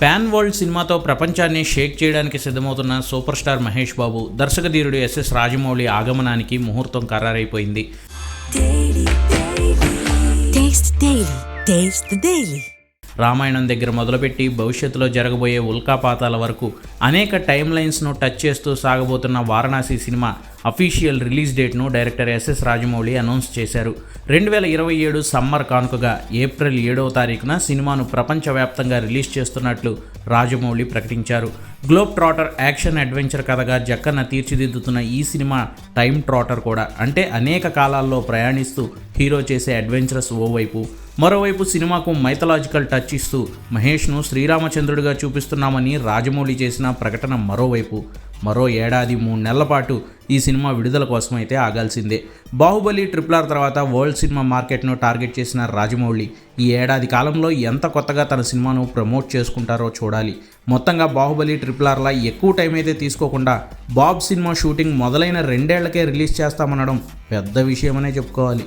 Pan world సినిమాతో ప్రపంచాన్ని shake చేయడానికి సిద్ధమవుతున్న సూపర్ స్టార్ మహేష్ బాబు దర్శకధీరుడు ఎస్ఎస్ రాజమౌళి ఆగమనానికి ముహూర్తం ఖరారైపోయింది. రామాయణం దగ్గర మొదలుపెట్టి భవిష్యత్తులో జరగబోయే ఉల్కాపాతాల వరకు అనేక టైమ్ లైన్స్ను టచ్ చేస్తూ సాగబోతున్న వారణాసి సినిమా అఫీషియల్ రిలీజ్ డేట్ను డైరెక్టర్ ఎస్ఎస్ రాజమౌళి అనౌన్స్ చేశారు. రెండు వేల ఇరవై ఏడు సమ్మర్ కానుకగా ఏప్రిల్ ఏడవ తారీఖున సినిమాను ప్రపంచవ్యాప్తంగా రిలీజ్ చేస్తున్నట్లు రాజమౌళి ప్రకటించారు. గ్లోబ్ ట్రాటర్ యాక్షన్ అడ్వెంచర్ కథగా జక్కన్న తీర్చిదిద్దుతున్న ఈ సినిమా టైం ట్రాటర్ కూడా అంటే అనేక కాలాల్లో ప్రయాణిస్తూ హీరో చేసే అడ్వెంచరస్ ఓవైపు మరోవైపు సినిమాకు మైథలాజికల్ టచ్ ఇస్తూ మహేష్ను శ్రీరామచంద్రుడిగా చూపిస్తున్నామని రాజమౌళి చేసిన ప్రకటన మరోవైపు. మరో ఏడాది మూడు నెలల పాటు ఈ సినిమా విడుదల కోసం అయితే ఆగాల్సిందే. బాహుబలి ట్రిప్లర్ తర్వాత వరల్డ్ సినిమా మార్కెట్ను టార్గెట్ చేసిన రాజమౌళి ఈ ఏడాది కాలంలో ఎంత కొత్తగా తన సినిమాను ప్రమోట్ చేసుకుంటారో చూడాలి. మొత్తంగా బాహుబలి ట్రిపుల్ ఆర్లా ఎక్కువ టైం అయితే తీసుకోకుండా బాబ్ సినిమా షూటింగ్ మొదలైన రెండేళ్ళకే రిలీజ్ చేస్తామనడం పెద్ద విషయమనే చెప్పుకోవాలి.